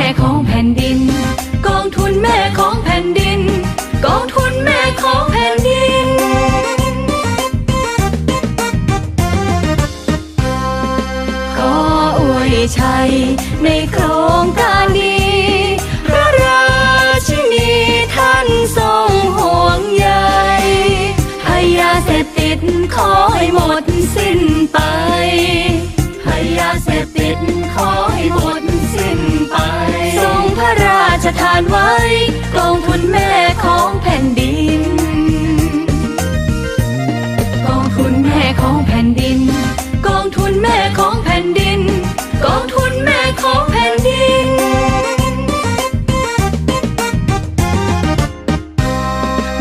ม่ของแผ่นดิน กองทุนแม่ของแผ่นดิน กองทุนแม่ของแผ่นดินขออวยชัยในโครงการดีพระราชินีท่านทรงห่วงใยให้ยาเสพติดขอให้หมดสิ้นไปให้ยาเสพติดขอ ทานไว้กองทุนแม่ของแผ่นดิน กองทุนแม่ของแผ่นดิน กองทุนแม่ของแผ่นดิน กองทุนแม่ของแผ่นดิน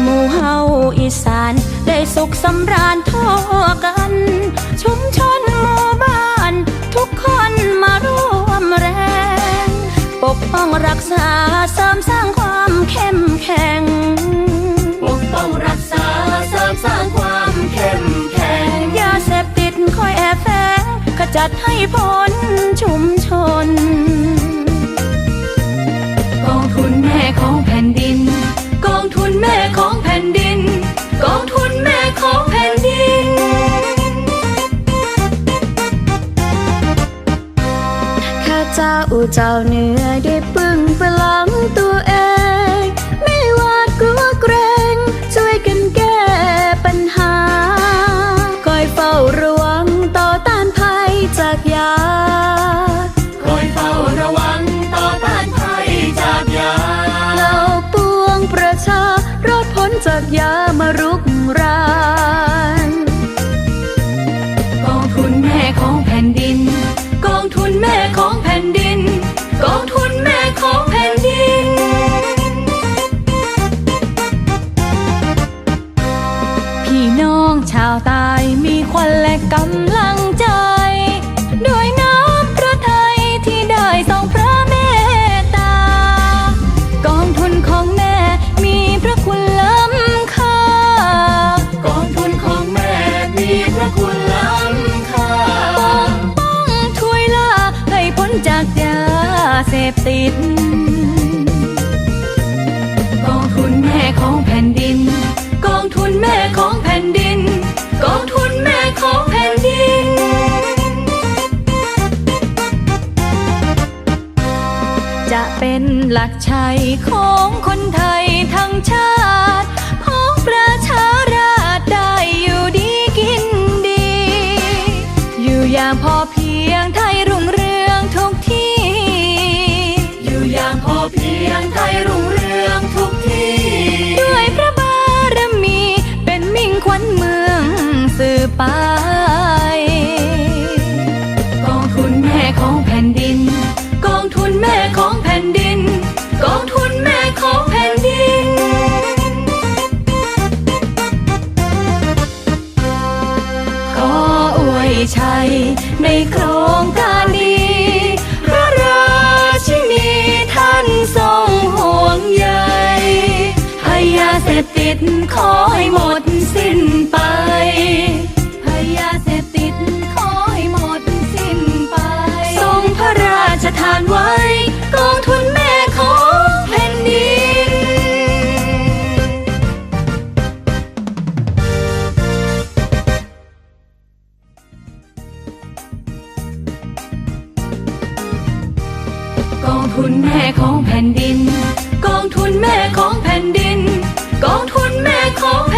หมู่เฮาอีสานได้สุขสำราญทั่วกัน ชุมชนหมู่บ้าน ทุกคนมาร่วมแรง ปกป้องรักษา จัดให้พ้นชุมชน กองทุนแม่ของแผ่นดิน กองทุนแม่ของแผ่นดิน กองทุนแม่ของแผ่นดิน ข้าเจ้าเจ้าเหนือเด้ปึ จากยามารุกรานกองทุนแม่ของแผ่นดิน กองทุนแม่ของแผ่นดิน กองทุนแม่ของแผ่นดิน พี่น้องชาวใตายมีควันและกำลัง จะเป็นหลักชัยของคนไทยทั้งชาติของประชาราษฎร์ได้อยู่ดีกินดี อยู่อย่างพอเพียงไทยรุ่งเรืองทุกที่ อยู่อย่างพอเพียงไทยรุ่งเรืองทุกที่ ด้วยพระบารมีเป็นมิ่งขวัญเมืองสืบไปกองทุนแม่ของแผ่นดิน กองทุนแม่ ในโครงการดีพระราชินีท่านทรงห่วงใยให้ยาเสพติดขอให้หมดสิ้นไป ทุนแม่ของแผ่นดิน กองทุนแม่ของแผ่นดิน กองทุนแม่ของ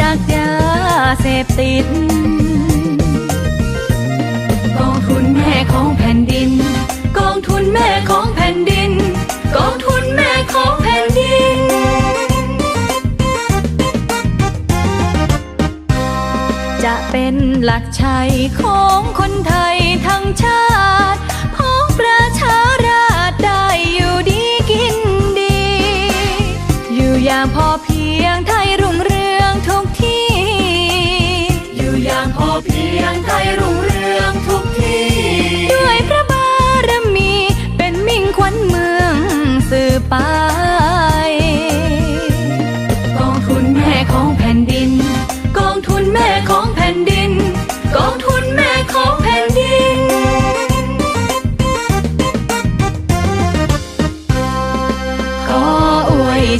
จากยาเสพติด กองทุนแม่ของแผ่นดิน กองทุนแม่ของแผ่นดิน กองทุนแม่ของแผ่นดิน จะเป็นหลักชัยของคนไทยทั้งชาติของประชาราชได้อยู่ดีกินดี อยู่อย่างพอเพียงไทยรุ่งเรือง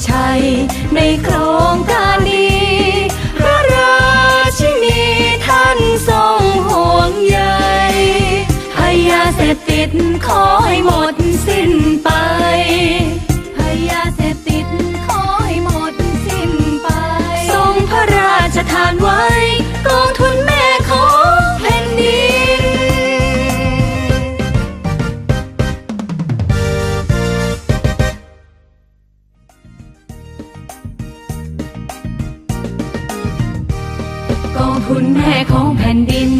ใช้ในโครงการนี้ พระราชินีท่านทรงห่วงใยให้ยาเสพติดขอให้หมดสิ้น and in